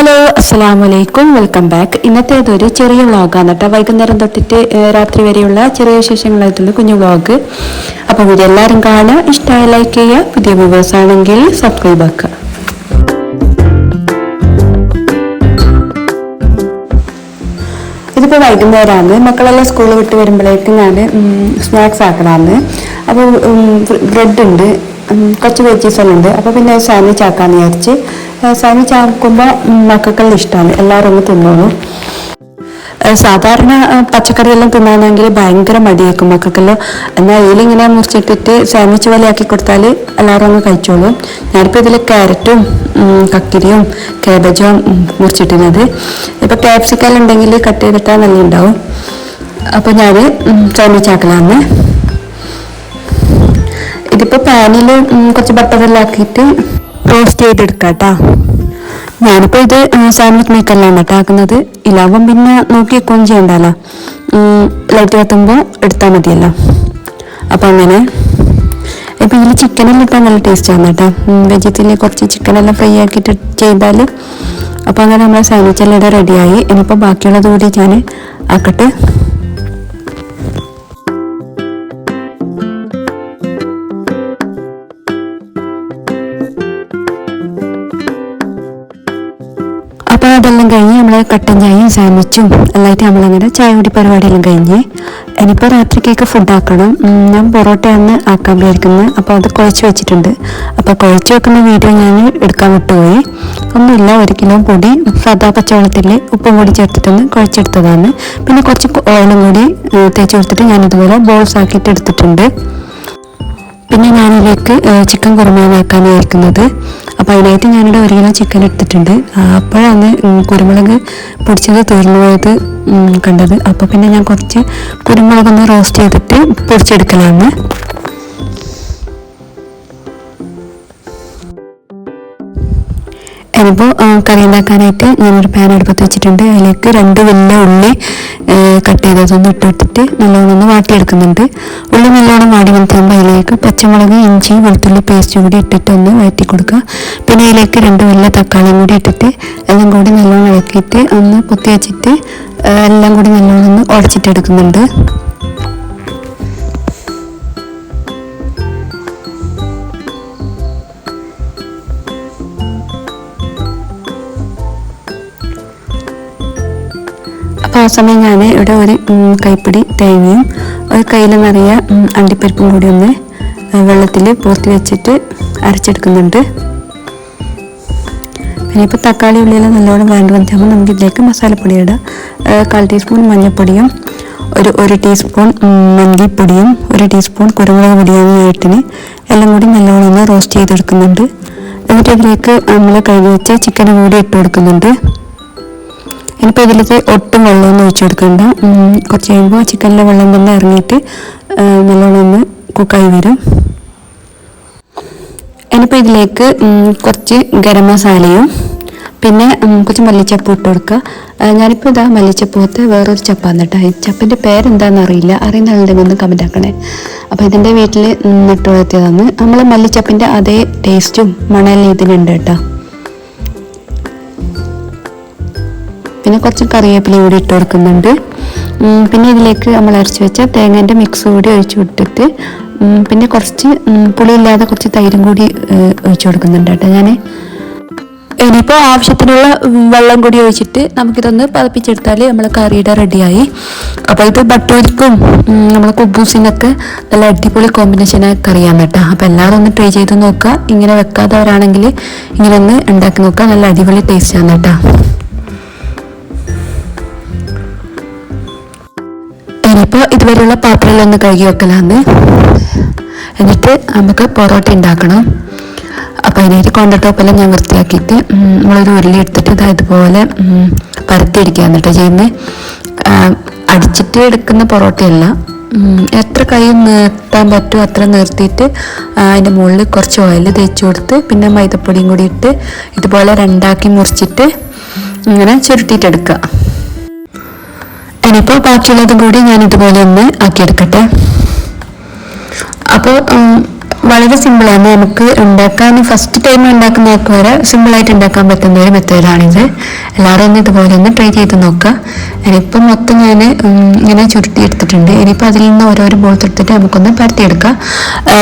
Hello അസ്സാം വലൈക്കും welcome back ഇന്നത്തെ ഇതൊരു ചെറിയ വ്ളോഗാണ് കേട്ടോ. വൈകുന്നേരം തൊട്ടിട്ട് രാത്രി വരെയുള്ള ചെറിയ വിശേഷങ്ങളായിട്ടുള്ള കുഞ്ഞു വ്ളോഗ്. അപ്പോൾ വീഡിയോ എല്ലാവരും കാണുക. ഇഷ്ടമായ ലൈക്ക് ചെയ്യുക. പുതിയ വ്യൂവേഴ്സ് ആണെങ്കിൽ സബ്സ്ക്രൈബ് ആക്കുക. ഇതിപ്പോൾ വൈകുന്നേരമാണ് മക്കളെല്ലാം സ്കൂൾ വിട്ട് വരുമ്പോഴേക്കും ഞാൻ സ്നാക്സ് ആക്കണമെന്ന് അപ്പോൾ ബ്രെഡ് ഉണ്ട് കുറച്ച് വെജീസ് എല്ലാം ഉണ്ട്. അപ്പോൾ പിന്നെ സാൻഡ്വിച്ച് ആക്കാമെന്ന് വിചാരിച്ച് സാൻഡ്വിച്ച് ആക്കുമ്പോൾ മക്കൾക്കെല്ലാം ഇഷ്ടമാണ് എല്ലാവരും ഒന്ന് തിന്നോളൂ. സാധാരണ പച്ചക്കറിയെല്ലാം തിന്നാണെങ്കിൽ ഭയങ്കര മടിയാക്കും മക്കൾക്കെല്ലാം എന്നാൽ ഇതിലിങ്ങനെ മുറിച്ചിട്ടിട്ട് സാൻഡ്വിച്ച് പോലെ ആക്കി കൊടുത്താൽ എല്ലാവരും അങ്ങ് കഴിച്ചോളും. ഞാനിപ്പോൾ ഇതിൽ ക്യാരറ്റും കക്കിരിയും കാബേജും മുറിച്ചിട്ടിരുന്നത് ഇപ്പോൾ ക്യാപ്സിക്കൽ ഉണ്ടെങ്കിൽ കട്ട് ചെയ്തിട്ടാൽ നല്ല ഉണ്ടാവും അപ്പോൾ ഞാൻ സാൻഡ്വിച്ച് ഇതിപ്പോൾ പാനിൽ കുറച്ച് ബട്ടറെല്ലാം ആക്കിയിട്ട് റോസ്റ്റ് ചെയ്തെടുക്കാം കേട്ടോ ഞാനിപ്പോൾ ഇത് സാൻഡ്വിച്ച് മേക്കറിലാണ് കേട്ടോ ആക്കുന്നത്. ഇലാവുമ്പം പിന്നെ നോക്കി കൊഞ്ച് ചെയ്യണ്ടല്ലോ ലൈറ്റ് കത്തുമ്പോൾ എടുത്താൽ മതിയല്ലോ. അപ്പം അങ്ങനെ ഇപ്പം ഇതിൽ ചിക്കനെല്ലാം ഇട്ടാൽ നല്ല ടേസ്റ്റ് ആണ് കേട്ടോ. വെജിറ്റബിളിൽ കുറച്ച് ചിക്കനെല്ലാം ഫ്രൈ ആക്കിയിട്ട് ചെയ്താൽ അപ്പോൾ അങ്ങനെ നമ്മളെ സാൻഡ്വിച്ച് എല്ലാം റെഡിയായി ഇനിയിപ്പോൾ ബാക്കിയുള്ളത് കൂടി ഞാൻ ആക്കട്ടെ. അതെല്ലാം കഴിഞ്ഞ് നമ്മൾ കട്ടൻ ചായയും സാൻഡ്വിച്ചും എല്ലായിട്ട് നമ്മളങ്ങനെ ചായ കുടി പരിപാടിയെല്ലാം കഴിഞ്ഞ് ഇനിയിപ്പോൾ രാത്രിക്കൊക്കെ ഫുഡ് ആക്കണം. ഞാൻ പൊറോട്ടയാണ് ആക്കാൻ വിചാരിക്കുന്നത് അപ്പോൾ അത് കുഴച്ച് വെച്ചിട്ടുണ്ട്. അപ്പോൾ കുഴച്ച് വെക്കുന്ന വീഡിയോ ഞാൻ എടുക്കാൻ വിട്ടുപോയി. ഒന്നുമില്ല ഒരു കിലോ പൊടി സാദാ പച്ചവെള്ളത്തിൽ ഉപ്പും കൂടി ചേർത്തിട്ടൊന്ന് കുഴച്ചെടുത്തതാണ്. പിന്നെ കുറച്ച് ഓയിലും കൂടി തേച്ച് കൊടുത്തിട്ട് ഞാനിതുപോലെ ബോൾസ് ആക്കിയിട്ട് എടുത്തിട്ടുണ്ട്. പിന്നെ ഞാനിതിലേക്ക് ചിക്കൻ കുറുമയാണ് വിചാരിക്കുന്നത് അപ്പോൾ അതിനായിട്ട് ഞാനിവിടെ ഒരു കിലോ ചിക്കൻ എടുത്തിട്ടുണ്ട്. അപ്പോഴാണ് കുരുമുളക് പൊടിച്ചത് തീർന്നു പോയത് കണ്ടത്. അപ്പോൾ പിന്നെ ഞാൻ കുറച്ച് കുരുമുളകൊന്ന് റോസ്റ്റ് ചെയ്തിട്ട് പൊടിച്ചെടുക്കലാണ്. ഇനിയിപ്പോൾ കറി ഉണ്ടാക്കാനായിട്ട് ഞാനൊരു പാൻ അടുപ്പത്ത് വെച്ചിട്ടുണ്ട്. അതിലേക്ക് രണ്ട് വലിയ ഉള്ളി കട്ട് ചെയ്തതൊന്ന് ഇട്ടിട്ടിട്ട് നല്ലോണം ഒന്ന് വാട്ടിയെടുക്കുന്നുണ്ട്. ഉള്ളി നല്ലോണം വാടി വന്നിട്ടാകുമ്പോൾ അതിലേക്ക് പച്ചമുളക് ഇഞ്ചി വെളുത്തുള്ളി പേസ്റ്റ് കൂടി ഇട്ടിട്ട് ഒന്ന് വഴറ്റി കൊടുക്കുക. പിന്നെ അതിലേക്ക് രണ്ട് വലിയ തക്കാളിയും കൂടി ഇട്ടിട്ട് എല്ലാം കൂടി നല്ലോണം ഇളക്കിയിട്ട് ഒന്ന് പൊത്തി വെച്ചിട്ട് എല്ലാം കൂടി നല്ലോണം ഒന്ന് ഉടച്ചിട്ടെടുക്കുന്നുണ്ട്. സമയം ഞാൻ ഇവിടെ ഒരു കൈപ്പിടി തേങ്ങയും ഒരു കയ്യിൽ നിറയെ അണ്ടിപ്പരിപ്പും കൂടി ഒന്ന് വെള്ളത്തിൽ പോർത്തി വെച്ചിട്ട് അരച്ചെടുക്കുന്നുണ്ട്. പിന്നെ ഇപ്പോൾ തക്കാളി ഉള്ളിയെല്ലാം നല്ലോണം വേണ്ട വന്നിട്ടാകുമ്പോൾ നമുക്ക് ഇതിലേക്ക് മസാലപ്പൊടി ഇടാം. കാൽ ടീസ്പൂൺ മഞ്ഞൾപ്പൊടിയും ഒരു ഒരു ടീസ്പൂൺ മന്തിപ്പൊടിയും ഒരു ടീസ്പൂൺ കുരുമുളക് പൊടിയാണ് ഏട്ടിന് എല്ലാം കൂടി നല്ലോണം ഒന്ന് റോസ്റ്റ് ചെയ്തെടുക്കുന്നുണ്ട്. എന്നിട്ട് ഇതിലേക്ക് നമ്മൾ കഴുകി വെച്ച ചിക്കൻ കൂടി ഇട്ട് കൊടുക്കുന്നുണ്ട്. ഇനിയിപ്പോൾ ഇതിലേക്ക് ഒട്ടും വെള്ളമൊന്നും ഒഴിച്ചു കൊടുക്കണ്ട. കുറച്ച് കഴിയുമ്പോൾ ചിക്കനിലെ വെള്ളം തന്നെ ഇറങ്ങിയിട്ട് നല്ലോണം ഒന്ന് കുക്കായി വരും. ഇനിയിപ്പോൾ ഇതിലേക്ക് കുറച്ച് ഗരം മസാലയും പിന്നെ കുറച്ച് മല്ലിച്ചപ്പ് ഇട്ട് കൊടുക്കുക. ഞാനിപ്പോൾ ഇതാ മല്ലിച്ചപ്പൂത്ത് വേറൊരു ചപ്പാന്ന് കേട്ടോ. ഈ ചപ്പിന്റെ പേരെന്താണെന്ന് അറിയില്ല. അറിയുന്ന ആളുണ്ടെങ്കിൽ ഒന്ന് കമന്റ് ആക്കണേ. അപ്പോൾ ഇതിന്റെ വീട്ടിൽ നട്ടു വളർത്തിയതാണ് നമ്മൾ മല്ലിച്ചപ്പിന്റെ അതേ ടേസ്റ്റും മണലും ഇതിനുണ്ട് കേട്ടോ. പിന്നെ കുറച്ച് കറിവേപ്പില കൂടി ഇട്ട് കൊടുക്കുന്നുണ്ട്. പിന്നെ ഇതിലേക്ക് നമ്മൾ അരച്ച് വെച്ച തേങ്ങേന്റെ മിക്സ് കൂടി ഒഴിച്ചു കൊടുത്തിട്ട് പിന്നെ കുറച്ച് പുളിയില്ലാതെ കുറച്ച് തൈരും കൂടി ഒഴിച്ചു കൊടുക്കുന്നുണ്ട് കേട്ടോ ഞാൻ ഇനിയിപ്പോൾ ആവശ്യത്തിനുള്ള വെള്ളം കൂടി ഒഴിച്ചിട്ട് നമുക്കിതൊന്ന് പതപ്പിച്ചെടുത്താൽ നമ്മൾ കറിയുടെ റെഡിയായി. അപ്പോൾ ഇത് ബട്ടൂരിക്കും നമ്മൾ കുബൂസിനൊക്കെ നല്ല അടിപൊളി കോമ്പിനേഷനായി കറിയാൻ കേട്ടോ. അപ്പോൾ എല്ലാവരും ഒന്ന് ട്രൈ ചെയ്ത് നോക്കുക. ഇങ്ങനെ വെക്കാത്തവരാണെങ്കിൽ ഇങ്ങനെ ഒന്ന് ഉണ്ടാക്കി നോക്കുക. നല്ല അടിപൊളി ടേസ്റ്റ് ആണ് കേട്ടോ. ഇനിയിപ്പോൾ ഇതുവരെയുള്ള പാത്രങ്ങളൊന്ന് കഴുകി വെക്കലാന്ന്. എന്നിട്ട് നമുക്ക് പൊറോട്ട ഉണ്ടാക്കണം അപ്പോൾ അതിനായിട്ട് കോണ്ട ടോപ്പെല്ലാം ഞാൻ വൃത്തിയാക്കിയിട്ട് നമ്മളൊരു ഉരുളി എടുത്തിട്ട് ഇതുപോലെ ഉം, പരത്തിയിരിക്കുക എന്നിട്ട് ചെയ്യുന്നത് അടിച്ചിട്ട് എടുക്കുന്ന പൊറോട്ടയല്ല എത്ര കൈ നിർത്താൻ പറ്റുമോ അത്ര നിർത്തിയിട്ട് അതിന്റെ മുകളിൽ കുറച്ച് ഓയിൽ തേച്ച് കൊടുത്ത് പിന്നെ മൈദപ്പൊടിയും കൂടി ഇട്ട് ഇതുപോലെ രണ്ടാക്കി മുറിച്ചിട്ട് ഇങ്ങനെ ചുരുട്ടിയിട്ടെടുക്കുക. ഇനിയിപ്പോൾ ബാക്കിയുള്ളതും കൂടി ഞാൻ ഇതുപോലെ ഒന്ന് ആക്കിയെടുക്കട്ടെ. അപ്പോൾ വളരെ സിമ്പിളാണ്. നമുക്ക് ഉണ്ടാക്കാൻ ഫസ്റ്റ് ടൈം ഉണ്ടാക്കുന്നവർക്ക് വരെ സിമ്പിളായിട്ട് ഉണ്ടാക്കാൻ പറ്റുന്ന ഒരു മെത്തേഡാണിത് എല്ലാവരും ഒന്ന് ഇതുപോലെ ഒന്ന് ട്രൈ ചെയ്ത് നോക്കുക. ഇനിയിപ്പം മൊത്തം ഞാൻ ഇങ്ങനെ ചുരുട്ടി എടുത്തിട്ടുണ്ട് ഇനിയിപ്പോൾ അതിൽ നിന്ന് ഓരോരോ ബോൾസ് എടുത്തിട്ട് നമുക്കൊന്ന് പരത്തിയെടുക്കാം.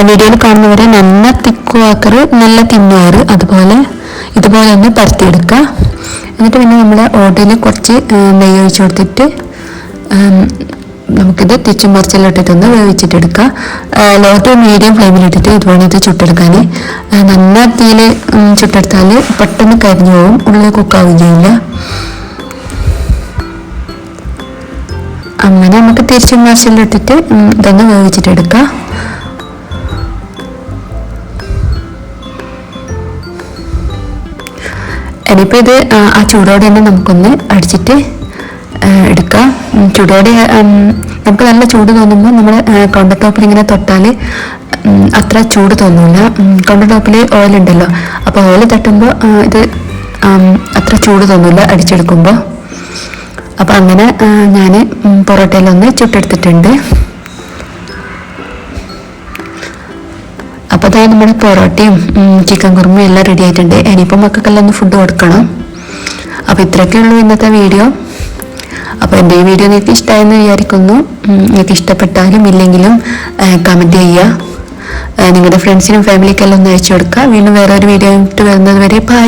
വീഡിയോയിൽ കാണുന്നവരെ നല്ല തിക്കുവാക്കറ് നല്ല തിന്നുവാറ് അതുപോലെ ഇതുപോലെ ഒന്ന് പരത്തിയെടുക്കുക. എന്നിട്ട് പിന്നെ നമ്മൾ ഓടയിൽ കുറച്ച് നെയ്യ് ഒഴിച്ചു കൊടുത്തിട്ട് നമുക്കിത് തിച്ചും മറിച്ചിലിട്ടിട്ടൊന്ന് വേവിച്ചിട്ടെടുക്കാം ലോ ടു മീഡിയം ഫ്ലെയിമിലിട്ടിട്ട് ഇതുപോലെ ഇത് ചുട്ടെടുക്കാൻ നല്ല തീയിൽ ചുട്ടെടുത്താൽ പെട്ടെന്ന് കരിഞ്ഞു പോകും ഉള്ളിൽ കുക്കാവുകയും ചെയ്യില്ല അങ്ങനെ നമുക്ക് തിരിച്ചും മറിച്ചിലിട്ടിട്ട് ഇതൊന്ന് വേവിച്ചിട്ടെടുക്കാം ഇനിയിപ്പോൾ ഇത് ആ ചൂടോടെ തന്നെ നമുക്കൊന്ന് അടിച്ചിട്ട് ആ, എടുക്കാം. ഉം, ചൂടോടെ നമുക്ക് നല്ല ചൂട് തോന്നുമ്പോൾ നമ്മൾ കൗണ്ടർ ടോപ്പിൽ ഇങ്ങനെ തൊട്ടാൽ അത്ര ചൂട് തോന്നില്ല കൗണ്ടർ ടോപ്പിൽ ഓയിൽ ഉണ്ടല്ലോ. അപ്പോൾ ഓയിൽ തട്ടുമ്പോൾ ഇത് അത്ര ചൂട് തോന്നില്ല അടിച്ചെടുക്കുമ്പോൾ അപ്പോൾ അങ്ങനെ ഞാൻ പൊറോട്ടയിലൊന്ന് ചുട്ടെടുത്തിട്ടുണ്ട്. അപ്പോൾ അതായത് നമ്മുടെ പൊറോട്ടയും ചിക്കൻ കുറുമയും എല്ലാം റെഡി ആയിട്ടുണ്ട്. ഇനിയിപ്പോൾ മക്കൾക്കെല്ലാം ഒന്ന് ഫുഡ് കൊടുക്കണം. അപ്പോൾ ഇത്രയൊക്കെ ഉള്ളൂ ഇന്നത്തെ വീഡിയോ അപ്പോൾ എന്റെ ഈ വീഡിയോ നിങ്ങൾക്ക് ഇഷ്ടമായെന്ന് വിചാരിക്കുന്നു. നിങ്ങൾക്ക് ഇഷ്ടപ്പെട്ടാലും ഇല്ലെങ്കിലും കമന്റ് ചെയ്യുക. നിങ്ങളുടെ ഫ്രണ്ട്സിനും ഫാമിലിക്കെല്ലാം ഒന്ന് അയച്ചു കൊടുക്കുക. വീണ്ടും വേറെ ഒരു വീഡിയോ ആയിട്ട് വരുന്നത് വരെ ബൈ